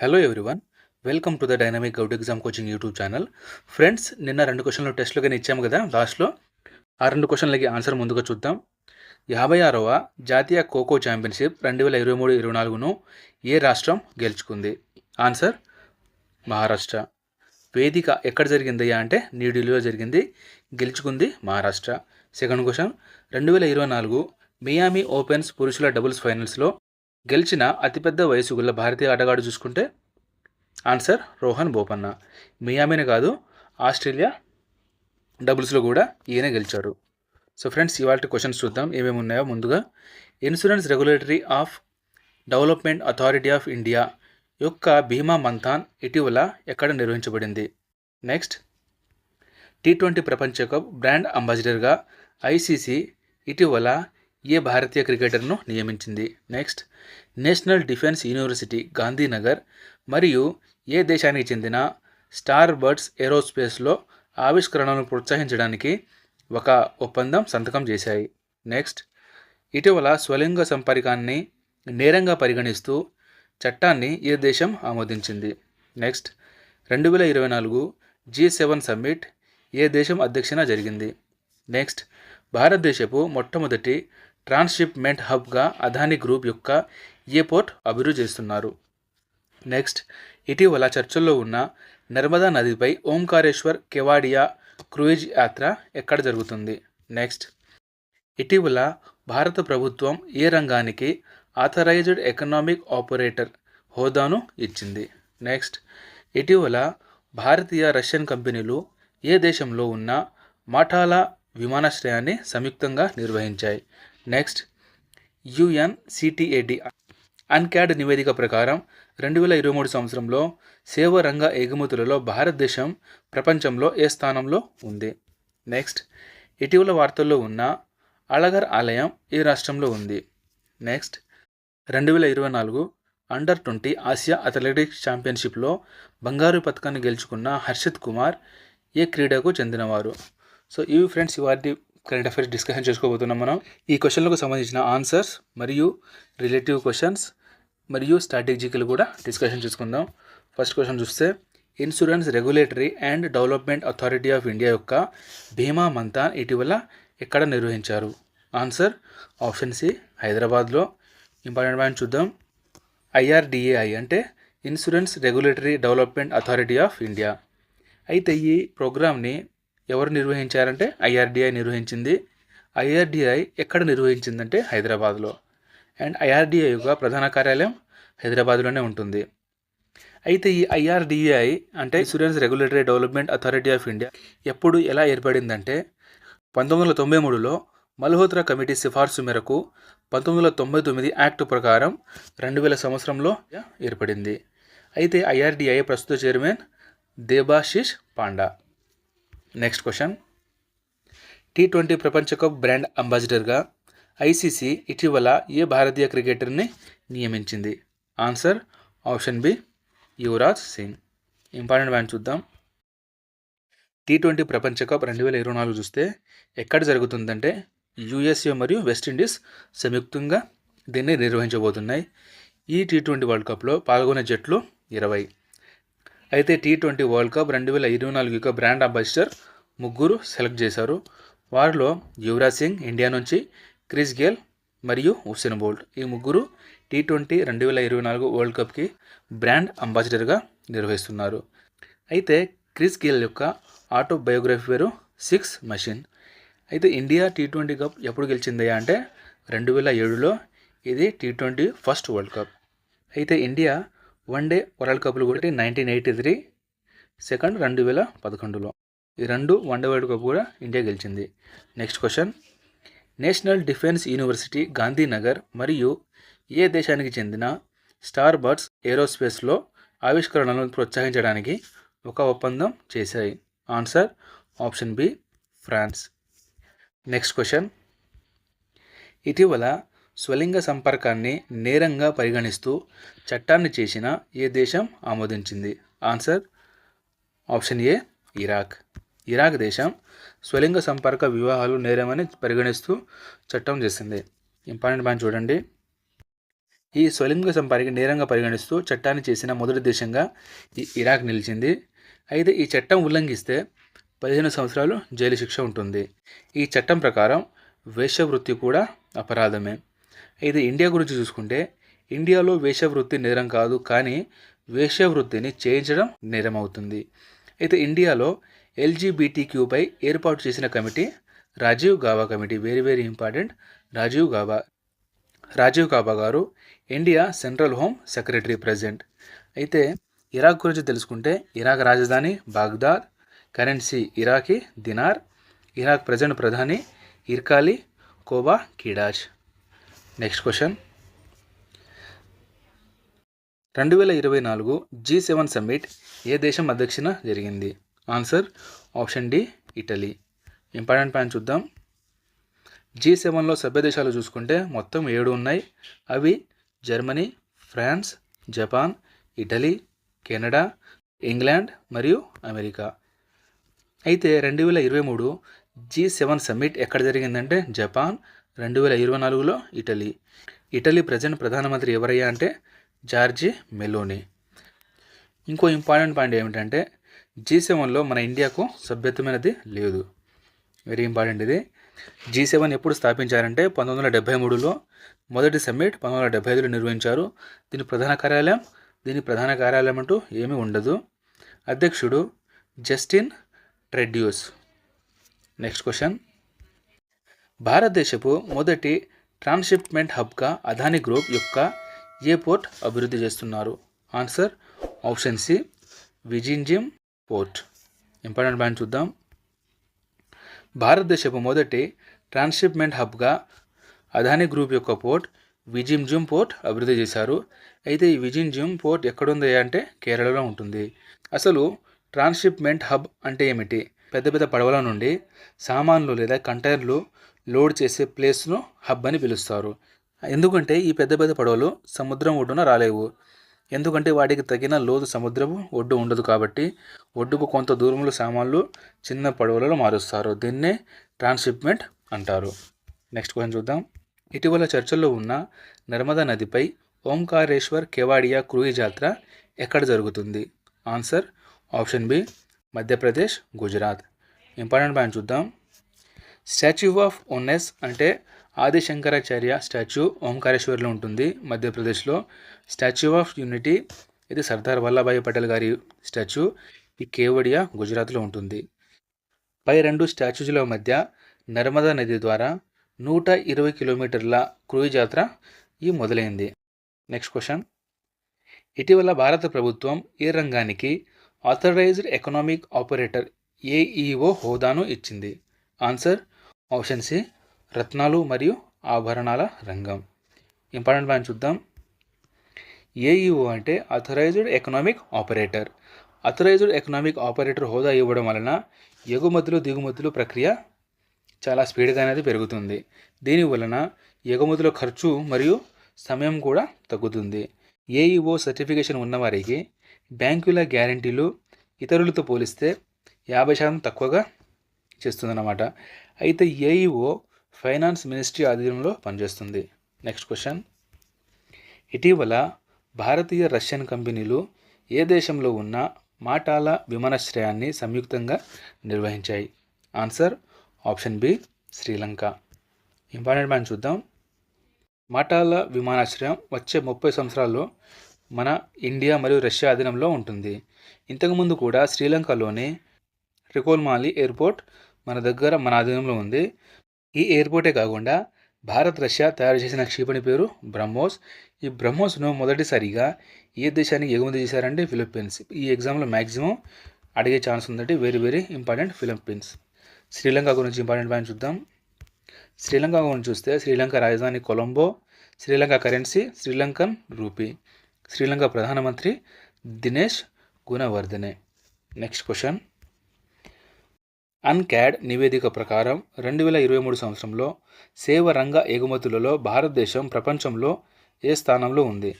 Hello everyone welcome to the dynamic Goud exam coaching YouTube channel friends నిన్న రెండు క్వశ్చన్లు టెస్ట్లో కానీ ఇచ్చాము కదా లాస్ట్లో ఆ రెండు క్వశ్చన్లకి ఆన్సర్ ముందుగా చూద్దాం. యాభై ఆరవ జాతీయ ఖోఖో ఛాంపియన్షిప్ రెండు వేల ఇరవై మూడు ఇరవై నాలుగును ఏ రాష్ట్రం గెలుచుకుంది? ఆన్సర్ మహారాష్ట్ర. వేదిక ఎక్కడ జరిగిందయ్యా అంటే న్యూఢిల్లీలో జరిగింది. గెలుచుకుంది మహారాష్ట్ర. సెకండ్ క్వశ్చన్ రెండు వేల ఇరవై నాలుగు మియామి ఓపెన్స్ పురుషుల డబుల్స్ ఫైనల్స్లో గెలిచిన అతిపెద్ద వయసు గల భారతీయ ఆటగాడు చూసుకుంటే? ఆన్సర్ రోహన్ బోపన్న. మియామీని కాదు ఆస్ట్రేలియా డబుల్స్లో కూడా ఈయన గెలిచాడు. సో ఫ్రెండ్స్ ఇవాళ క్వశ్చన్స్ చూద్దాం ఏమేమి ఉన్నాయో ముందుగా. Insurance regulatory of development authority of India యొక్క భీమా మంథాన్ ఇటీవల ఎక్కడ నిర్వహించబడింది? నెక్స్ట్ టీ ట్వంటీ ప్రపంచ కప్ బ్రాండ్ అంబాసిడర్గా ఐసీసీ ఇటీవల ఏ భారతీయ క్రికెటర్ను నియమించింది? Next national defence university Gandhinagar మరియు ఏ దేశానికి చెందిన స్టార్ బర్డ్స్ ఏరోస్పేస్లో ఆవిష్కరణను ప్రోత్సహించడానికి ఒక ఒప్పందం సంతకం చేశాయి. నెక్స్ట్ ఇటీవల స్వలింగ సంపర్కాన్ని నేరంగా పరిగణిస్తూ చట్టాన్ని ఏ దేశం ఆమోదించింది? నెక్స్ట్ రెండు వేల ఇరవై నాలుగు జీ సెవెన్ సమ్మిట్ ఏ దేశం అధ్యక్షన జరిగింది? నెక్స్ట్ భారతదేశపు మొట్టమొదటి ట్రాన్స్షిప్మెంట్ హబ్గా అదాని గ్రూప్ యొక్క ఏ పోర్ట్ అభివృద్ధి చేస్తున్నారు? నెక్స్ట్ ఇటీవల చర్చల్లో ఉన్న నర్మదా నదిపై ఓంకారేశ్వర్ కెవాడియా క్రూయిజ్ యాత్ర ఎక్కడ జరుగుతుంది? నెక్స్ట్ ఇటీవల భారత ప్రభుత్వం ఏ రంగానికి ఆథరైజ్డ్ ఎకనామిక్ ఆపరేటర్ హోదాను ఇచ్చింది? నెక్స్ట్ ఇటీవల భారతీయ రష్యన్ కంపెనీలు ఏ దేశంలో ఉన్న మాటాలా విమానాశ్రయాన్ని సంయుక్తంగా నిర్వహించాయి? నెక్స్ట్ యుఎన్సిటిఏడి అన్క్యాడ్ నివేదిక ప్రకారం రెండు వేల ఇరవై మూడు సంవత్సరంలో సేవ రంగ ఎగుమతులలో భారతదేశం ప్రపంచంలో ఏ స్థానంలో ఉంది? నెక్స్ట్ ఇటీవల వార్తల్లో ఉన్న అళగర్ ఆలయం ఈ రాష్ట్రంలో ఉంది. నెక్స్ట్ రెండు వేల ఇరవై నాలుగు అండర్ ట్వంటీ ఆసియా అథ్లెటిక్స్ ఛాంపియన్షిప్లో బంగారు పథకాన్ని గెలుచుకున్న హర్షిత్ కుమార్ ఏ క్రీడకు చెందినవారు? సో ఇవి ఫ్రెండ్స్ ఇవాటి కరెంట్ అఫైర్స్ డిస్కషన్ చేసుకోబోతున్నాం మనం. ఈ క్వశ్చన్లకు సంబంధించిన ఆన్సర్స్ మరియు రిలేటివ్ క్వశ్చన్స్ మరియు స్ట్రాటజీకలు కూడా డిస్కషన్ చేసుకుందాం. ఫస్ట్ క్వశ్చన్ చూస్తే insurance regulatory and development authority of India యొక్క భీమా మంతా ఇటీవల ఎక్కడ నిర్వహించారు? ఆన్సర్ ఆప్షన్ సి హైదరాబాద్లో. ఇంపార్టెంట్ పాయింట్ చూద్దాం. ఐఆర్డిఏఐ అంటే insurance regulatory development authority of India అయితే ఈ ప్రోగ్రామ్ని ఎవరు నిర్వహించారంటే ఐఆర్డిఐ నిర్వహించింది. ఐఆర్డిఐ ఎక్కడ నిర్వహించిందంటే హైదరాబాద్లో. అండ్ ఐఆర్డిఐ యొక్క ప్రధాన కార్యాలయం హైదరాబాద్లోనే ఉంటుంది. అయితే ఈ ఐఆర్డిఐ అంటే insurance regulatory development authority of India ఎప్పుడు ఎలా ఏర్పడిందంటే పంతొమ్మిది వందల తొంభై మూడులో మల్హోత్రా కమిటీ సిఫార్సు మేరకు పంతొమ్మిది వందల తొంభై తొమ్మిది యాక్ట్ ప్రకారం రెండు వేల సంవత్సరంలో ఏర్పడింది. అయితే ఐఆర్డిఐ ప్రస్తుత chairman Debashish Panda. Next question T twenty ప్రపంచ కప్ బ్రాండ్ అంబాసిడర్గా ఐసీసీ ఇటీవల ఏ భారతీయ క్రికెటర్ని నియమించింది? Answer option B Yuvraj Singh. Important match చూద్దాం. టీ ట్వంటీ ప్రపంచ కప్ రెండు వేల ఇరవై నాలుగు చూస్తే ఎక్కడ జరుగుతుందంటే యుఎస్ఏ మరియు వెస్టిండీస్ సంయుక్తంగా దీన్ని నిర్వహించబోతున్నాయి. ఈ టీ ట్వంటీ వరల్డ్ కప్లో పాల్గొనే జట్లు ఇరవై. అయితే టీ ట్వంటీ వరల్డ్ కప్ రెండు వేల ఇరవై నాలుగు యొక్క బ్రాండ్ అంబాసిడర్ ముగ్గురు సెలెక్ట్ చేశారు. వారిలో యువరాజ్ సింగ్ ఇండియా నుంచి క్రిస్ గేల్ మరియు హుసేన్ బోల్ట్. ఈ ముగ్గురు టీ ట్వంటీ రెండు వేల ఇరవై నాలుగు వరల్డ్ కప్కి బ్రాండ్ అంబాసిడర్గా నిర్వహిస్తున్నారు. అయితే క్రిస్ గేల్ యొక్క ఆటోబయోగ్రఫీ పేరు సిక్స్ మషిన్. అయితే ఇండియా టీ ట్వంటీ కప్ ఎప్పుడు గెలిచిందయ్యా అంటే రెండు వేల ఏడులో. ఇది T twenty first world cup. అయితే ఇండియా వన్ డే వరల్డ్ కప్లు కూడా నైన్టీన్ ఎయిటీ త్రీ సెకండ్ రెండు వేల పదకొండులో. ఈ రెండు వన్ డే వరల్డ్ కప్ కూడా ఇండియా గెలిచింది. Next question national defence university Gandhinagar మరియు ఏ దేశానికి చెందిన స్టార్ బర్డ్స్ ఏరోస్పేస్లో ఆవిష్కరణలను ప్రోత్సహించడానికి ఒక ఒప్పందం చేశాయి? Answer option B France next question ఇటీవల స్వలింగ సంపర్కాన్ని నేరంగా పరిగణిస్తూ చట్టాన్ని చేసిన ఏ దేశం ఆమోదించింది? Answer option A Iraq. Iraq దేశం స్వలింగ సంపర్క వివాహాలు నేరమని పరిగణిస్తూ చట్టం చేసింది. ఇంపార్టెంట్ పాయింట్ చూడండి. ఈ స్వలింగ సంపర్క నేరంగా పరిగణిస్తూ చట్టాన్ని చేసిన మొదటి దేశంగా ఈ ఇరాక్ నిలిచింది. అయితే ఈ చట్టం ఉల్లంఘిస్తే పదిహేను సంవత్సరాలు జైలు శిక్ష ఉంటుంది. ఈ చట్టం ప్రకారం వేశ్యవృత్తి కూడా అపరాధమే. అయితే ఇండియా గురించి చూసుకుంటే ఇండియాలో వేశ్యవృత్తి నేరం కాదు కానీ వేశ్యవృత్తిని చేయించడం నేరం అవుతుంది అయితే ఇండియాలో ఎల్జీబీటీక్యూపై ఏర్పాటు చేసిన committee Rajiv Gaba committee very very important Rajiv Gaba Rajiv Gaba గారు India central home secretary president. అయితే ఇరాక్ గురించి తెలుసుకుంటే ఇరాక్ రాజధాని Baghdad currency Iraqi dinar Iraq present ప్రధాని ఇర్కాలి కోబా కిడాజ్. నెక్స్ట్ క్వశ్చన్ రెండు వేల ఇరవై నాలుగు జీ సెవెన్ సమ్మిట్ ఏ దేశం అధ్యక్షన జరిగింది? Answer option D Italy important point చూద్దాం. జీ సెవెన్లో సభ్య దేశాలు చూసుకుంటే మొత్తం ఏడు ఉన్నాయి. అవి Germany France Japan Italy Canada England మరియు అమెరికా అయితే రెండు వేల ఇరవై మూడు జీ సెవెన్ సమ్మిట్ ఎక్కడ జరిగిందంటే జపాన్ రెండు వేల ఇరవై నాలుగులో ఇటలీ. ఇటలీ ప్రజెంట్ ప్రధానమంత్రి ఎవరయ్యా అంటే జార్జి మెలోని. ఇంకో ఇంపార్టెంట్ పాయింట్ ఏమిటంటే జీ సెవెన్లో మన ఇండియాకు సభ్యత్వమైనది లేదు. వెరీ ఇంపార్టెంట్ ఇది. జీ సెవెన్ ఎప్పుడు స్థాపించారంటే పంతొమ్మిది వందల డెబ్బై మూడులో మొదటి సమ్మిట్ పంతొమ్మిది వందల డెబ్బై ఐదులో నిర్వహించారు. దీని ప్రధాన కార్యాలయం దీని ప్రధాన కార్యాలయం అంటూ ఏమీ ఉండదు. అధ్యక్షుడు జస్టిన్ ట్రెడ్యూస్. Next question. భారతదేశపు మొదటి ట్రాన్స్షిప్మెంట్ హబ్గా అదాని గ్రూప్ యొక్క ఏ పోర్ట్ అభివృద్ధి చేస్తున్నారు? Answer option C Vizhinjam port. Important point చూద్దాం. భారతదేశపు మొదటి ట్రాన్స్షిప్మెంట్ హబ్గా అదాని గ్రూప్ యొక్క పోర్ట్ విజింజిమ్ పోర్ట్ అభివృద్ధి చేశారు. అయితే ఈ విజింజిమ్ పోర్ట్ ఎక్కడుంది అంటే కేరళలో ఉంటుంది. అసలు ట్రాన్స్షిప్మెంట్ హబ్ అంటే ఏమిటి? పెద్ద పెద్ద పడవల నుండి సామాన్లు లేదా కంటైనర్లు లోడ్ చేసే ప్లేస్ను హబ్ అని పిలుస్తారు. ఎందుకంటే ఈ పెద్ద పెద్ద పడవలు సముద్రం ఒడ్డున రాలేవు. ఎందుకంటే వాటికి తగిన లోతు సముద్రము ఒడ్డు ఉండదు కాబట్టి ఒడ్డుకు కొంత దూరంలో సామాన్లు చిన్న పడవలలో మారుస్తారు. దీన్నే ట్రాన్స్షిప్మెంట్ అంటారు. నెక్స్ట్ క్వశ్చన్ చూద్దాం. ఇటీవల చర్చల్లో ఉన్న నర్మదా నదిపై ఓంకారేశ్వర్ కెవాడియా క్రూయి జాతర ఎక్కడ జరుగుతుంది? Answer option B Madhya Pradesh Gujarat. Important point చూద్దాం. స్టాచ్యూ ఆఫ్ ఓనెస్ అంటే ఆది శంకరాచార్య స్టాచ్యూ ఓంకారేశ్వర్లో ఉంటుంది మధ్యప్రదేశ్లో. స్టాచ్యూ ఆఫ్ యూనిటీ ఇది సర్దార్ వల్లభాయ్ పటేల్ గారి స్టాచ్యూ. ఈ కేవడియా గుజరాత్లో ఉంటుంది. పై రెండు స్టాచ్యూల మధ్య నర్మదా నది ద్వారా నూట ఇరవై కిలోమీటర్ల క్రూయి జాతర ఈ మొదలైంది. Next question. ఇటీవల భారత ప్రభుత్వం ఏ రంగానికి ఆథరైజ్డ్ ఎకనామిక్ ఆపరేటర్ ఏఈఓ హోదాను ఇచ్చింది. ఆన్సర్ ఆప్షన్ సి రత్నాలు మరియు ఆభరణాల రంగం. ఇంపార్టెంట్ పాయింట్ చూద్దాం. ఏఈఓ అంటే authorised economic operator authorised economic operator హోదా ఇవ్వడం వలన ఎగుమతులు దిగుమతులు ప్రక్రియ చాలా స్పీడ్గా అనేది పెరుగుతుంది. దీని వలన ఎగుమతుల ఖర్చు మరియు సమయం కూడా తగ్గుతుంది. ఏఈఓ సర్టిఫికేషన్ ఉన్నవారికి బ్యాంకుల గ్యారంటీలు ఇతరులతో పోలిస్తే యాభై శాతం తక్కువగా చేస్తుందన్నమాట. అయితే ఏఈఓ ఫైనాన్స్ మినిస్ట్రీ ఆధీనంలో పనిచేస్తుంది. నెక్స్ట్ క్వశ్చన్ ఇటీవల భారతీయ రష్యన్ కంపెనీలు ఏ దేశంలో ఉన్న మాటాల విమానాశ్రయాన్ని సంయుక్తంగా నిర్వహించాయి? Answer option B Sri Lanka important point చూద్దాం. మాటాల విమానాశ్రయం వచ్చే ముప్పై సంవత్సరాల్లో మన ఇండియా మరియు రష్యా అధీనంలో ఉంటుంది. ఇంతకుముందు కూడా శ్రీలంకలోని రికోల్మాలి ఎయిర్పోర్ట్ మన దగ్గర మన ఆధీనంలో ఉంది. ఈ ఎయిర్పోర్టే కాకుండా భారత్ రష్యా తయారు చేసిన క్షిపణి పేరు బ్రహ్మోస్. ఈ బ్రహ్మోస్ను మొదటిసారిగా ఏ దేశానికి ఎగుమతి చేశారంటే ఫిలిప్పీన్స్. ఈ ఎగ్జామ్లో మ్యాక్సిమం అడిగే ఛాన్స్ ఉందంటే very very important Philippines. Sri Lanka గురించి ఇంపార్టెంట్ పాయింట్ చూద్దాం. శ్రీలంక గురించి చూస్తే శ్రీలంక రాజధాని కొలంబో శ్రీలంక కరెన్సీ శ్రీలంకన్ రూపీ. శ్రీలంక ప్రధానమంత్రి Dinesh Gunawardena. Next question. UNCTAD నివేదిక ప్రకారం రెండు వేల ఇరవై మూడు సంవత్సరంలో సేవ రంగ ఎగుమతులలో భారతదేశం ప్రపంచంలో ఏ స్థానంలో ఉంది?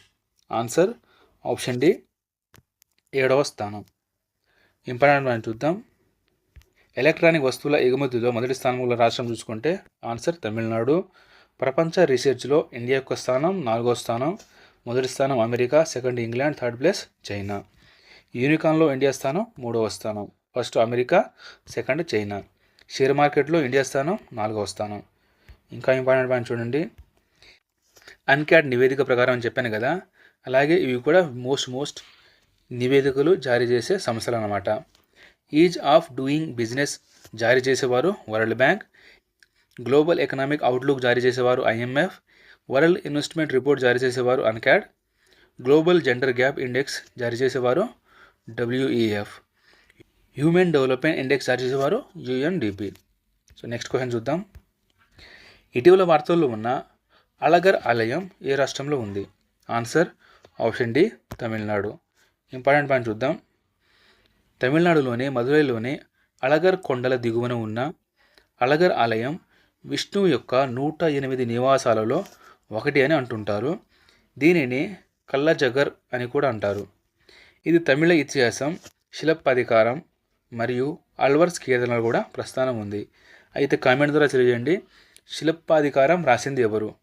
ఆన్సర్ ఆప్షన్ డి ఏడవ స్థానం. ఇంపార్టెంట్ మనం చూద్దాం. ఎలక్ట్రానిక్ వస్తువుల ఎగుమతిలో మొదటి స్థానంలో రాష్ట్రం చూసుకుంటే ఆన్సర్ తమిళనాడు. ప్రపంచ రీసెర్చ్లో ఇండియా యొక్క స్థానం నాలుగో స్థానం. మొదటి స్థానం America second England third place China. యూనికాన్లో India స్థానం మూడవ స్థానం. First America second China. Share మార్కెట్లో ఇండియా స్థానం నాలుగవ స్థానం. ఇంకా ఇంపార్టెంట్ పాయింట్ చూడండి. అన్క్యాడ్ నివేదిక ప్రకారం అని చెప్పాను కదా అలాగే ఇవి కూడా మోస్ట్ మోస్ట్ నివేదికలు జారీ చేసే సంస్థలు అన్నమాట. ఈజ్ ఆఫ్ డూయింగ్ బిజినెస్ జారీ చేసేవారు world bank global economic outlook జారీ చేసేవారు ఐఎంఎఫ్ వరల్డ్ ఇన్వెస్ట్మెంట్ రిపోర్ట్ జారీ చేసేవారు UNCTAD global gender gap index జారీ చేసేవారు డబ్ల్యూఈఎఫ్ హ్యూమన్ డెవలప్మెంట్ ఇండెక్స్ జారీ చేసేవారు యుఎన్డిపి సో నెక్స్ట్ క్వశ్చన్ చూద్దాం. ఇటీవల వార్తల్లో ఉన్న అలగర్ ఆలయం ఏ రాష్ట్రంలో ఉంది? Answer option D Tamil Nadu important point చూద్దాం. తమిళనాడులోని మదురైలోని అలగర్ కొండల దిగువన ఉన్న అలగర్ ఆలయం విష్ణువు యొక్క నూట ఎనిమిది నివాసాలలో ఒకటి అని అంటుంటారు. దీనిని కల్లజగర్ అని కూడా అంటారు. ఇది తమిళ ఇతిహాసం శిలప్పధికారం మరియు అల్వర్స్ కీర్తనలు కూడా ప్రస్థానం ఉంది. అయితే కామెంట్ ద్వారా తెలియజేయండి. శిల్పాధికారం రాసింది ఎవరు?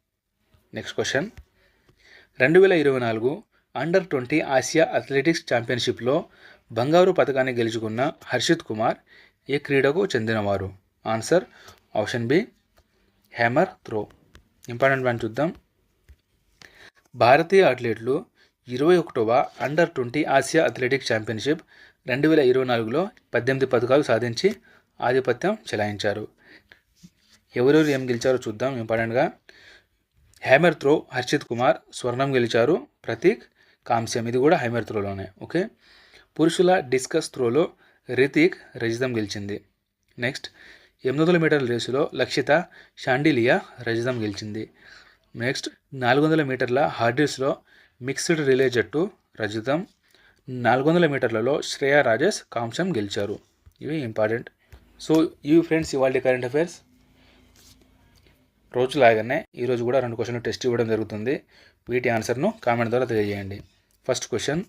నెక్స్ట్ క్వశ్చన్ రెండు వేల ఇరవై నాలుగు అండర్ ట్వంటీ ఆసియా అథ్లెటిక్స్ ఛాంపియన్షిప్లో బంగారు పథకాన్ని గెలుచుకున్న హర్షిత్ కుమార్ ఏ క్రీడకు చెందినవారు? Answer option B hammer throw important one చూద్దాం. భారతీయ అథ్లెట్లు ఇరవై ఒకటవ under twenty Asia athletics championship రెండు వేల ఇరవై నాలుగులో పద్దెనిమిది పథకాలు సాధించి ఆధిపత్యం చెలాయించారు. ఎవరెవరు ఏం గెలిచారో చూద్దాం. ఇంపార్టెంట్గా హ్యామర్ త్రో హర్షిత్ కుమార్ స్వర్ణం గెలిచారు ప్రతీక్ కాంస్యం. ఇది కూడా హ్యామర్ త్రోలోనే. ఓకే? పురుషుల డిస్కస్ త్రోలో రితిక్ రజితం గెలిచింది. నెక్స్ట్ ఎనిమిది వందల మీటర్ల రేసులో లక్షిత షాండిలియా రజితం గెలిచింది. నెక్స్ట్ నాలుగు వందల మీటర్ల హార్డిల్స్లో మిక్స్డ్ రిలే జట్టు రజితం నాలుగు వందల మీటర్లలో శ్రేయా రాజేష్ కాంస్యం గెలిచారు. ఇవి ఇంపార్టెంట్ సో ఇవి ఫ్రెండ్స్ ఇవాళ కరెంట్ అఫైర్స్ రోజులాగానే ఈరోజు కూడా రెండు క్వశ్చన్లు టెస్ట్ ఇవ్వడం జరుగుతుంది. వీటి ఆన్సర్ను కామెంట్ ద్వారా తెలియజేయండి. ఫస్ట్ క్వశ్చన్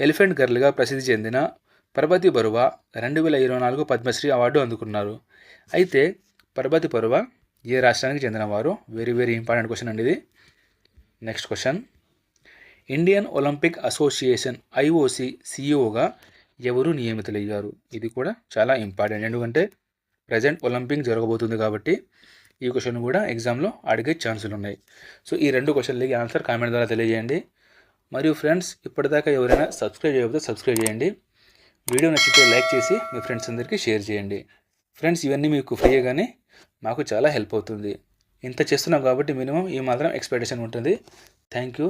ఎలిఫెంట్ గర్ల్గా ప్రసిద్ధి చెందిన పర్వతి బరువ రెండు వేల ఇరవై నాలుగు పద్మశ్రీ అవార్డు అందుకున్నారు. అయితే పర్వతి బరువ ఏ రాష్ట్రానికి చెందినవారు? వెరీ వెరీ ఇంపార్టెంట్ క్వశ్చన్ అండి ఇది. Next question Indian olympic association IOC సిఇఓగా ఎవరు నియమితులయ్యారు? ఇది కూడా చాలా ఇంపార్టెంట్. ఎందుకంటే ప్రజెంట్ ఒలింపిక్ జరగబోతుంది కాబట్టి ఈ క్వశ్చన్ కూడా ఎగ్జామ్లో అడిగే ఛాన్సులు ఉన్నాయి. సో ఈ రెండు క్వశ్చన్లకి ఆన్సర్ కామెంట్ ద్వారా తెలియజేయండి. మరియు ఫ్రెండ్స్ ఇప్పటిదాకా ఎవరైనా సబ్స్క్రైబ్ చేయకపోతే సబ్స్క్రైబ్ చేయండి. వీడియో నచ్చితే లైక్ చేసి మీ ఫ్రెండ్స్ అందరికీ షేర్ చేయండి. ఫ్రెండ్స్ ఇవన్నీ మీకు ఫ్రీగానే మాకు చాలా హెల్ప్ అవుతుంది. ఇంత చేస్తున్నాం కాబట్టి మినిమం ఈ మాత్రం ఎక్స్పెక్టేషన్ ఉంటుంది. థ్యాంక్ యూ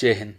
జై హింద్